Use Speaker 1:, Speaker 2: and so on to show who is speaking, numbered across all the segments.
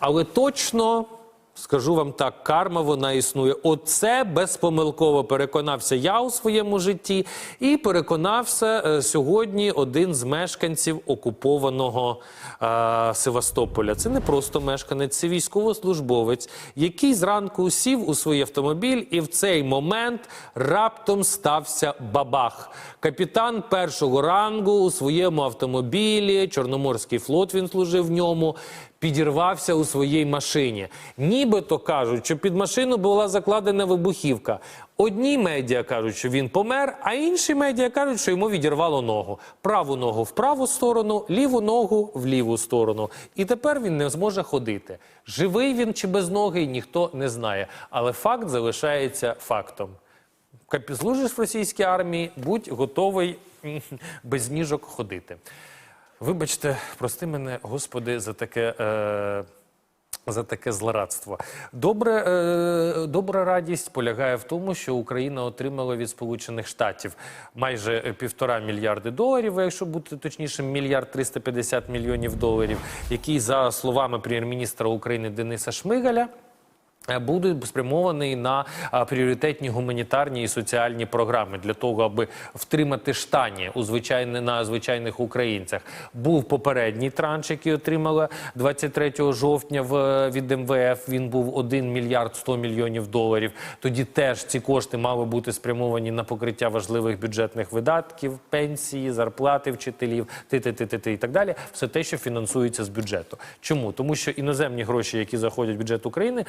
Speaker 1: Але точно. Скажу вам так, карма вона існує. Оце безпомилково переконався я у своєму житті, і переконався е, сьогодні один з мешканців окупованого е, Севастополя. Це не просто мешканець, це військовослужбовець, який зранку сів у свій автомобіль, і в цей момент раптом стався бабах. Капітан першого рангу у своєму автомобілі, Чорноморський флот він служив в ньому підірвався у своїй машині. Нібито кажуть, що під машину була закладена вибухівка. Одні медіа кажуть, що він помер, а інші медіа кажуть, що йому відірвало ногу. Праву ногу в праву сторону, ліву ногу в ліву сторону. І тепер він не зможе ходити. Живий він чи без ноги, ніхто не знає. Але факт залишається фактом. Служиш в російській армії, будь готовий без ніжок ходити. Вибачте, прости мене, Господи, за таке. Е... За таке злорадство. Добре, е, добра радість полягає в тому, що Україна отримала від Сполучених Штатів майже півтора мільярди доларів, якщо бути точнішим, мільярд 350 мільйонів доларів, який за словами прем'єр-міністра України Дениса Шмигаля, е, будуть спрямовані на пріоритетні гуманітарні і соціальні програми для того, аби втримати штані у звичайне на звичайних українцях. Був попередній транш, який отримала 23 жовтня в від МВФ. Він був 1 мільярд 100 мільйонів доларів. Тоді теж ці кошти мали бути спрямовані на покриття важливих бюджетних видатків, пенсії, зарплати вчителів, ти ти ти ти ти і так далі. Все те, що фінансується з бюджету. Чому? Тому що іноземні гроші, які заходять в бюджет України,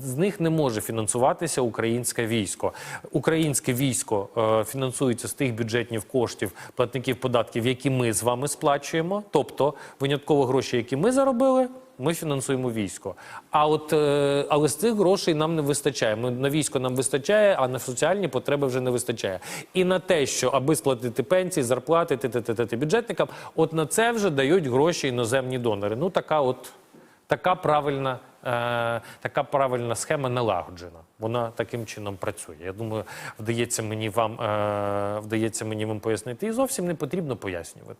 Speaker 1: з них не може фінансуватися українське військо. Українське військо е, фінансується з тих бюджетних коштів платників податків, які ми з вами сплачуємо. Тобто винятково гроші, які ми заробили. Ми фінансуємо військо. А от е, але з цих грошей нам не вистачає. Ми на військо нам вистачає, а на соціальні потреби вже не вистачає. І на те, що аби сплатити пенсії, зарплати ти, ти, ти, ти, ти, бюджетникам, от на це вже дають гроші іноземні донори. Ну така от така правильна. Е, така правильна схема налагоджена. Вона таким чином працює. Я думаю, вдається мені вам е, вдається мені вам пояснити. І зовсім не потрібно пояснювати.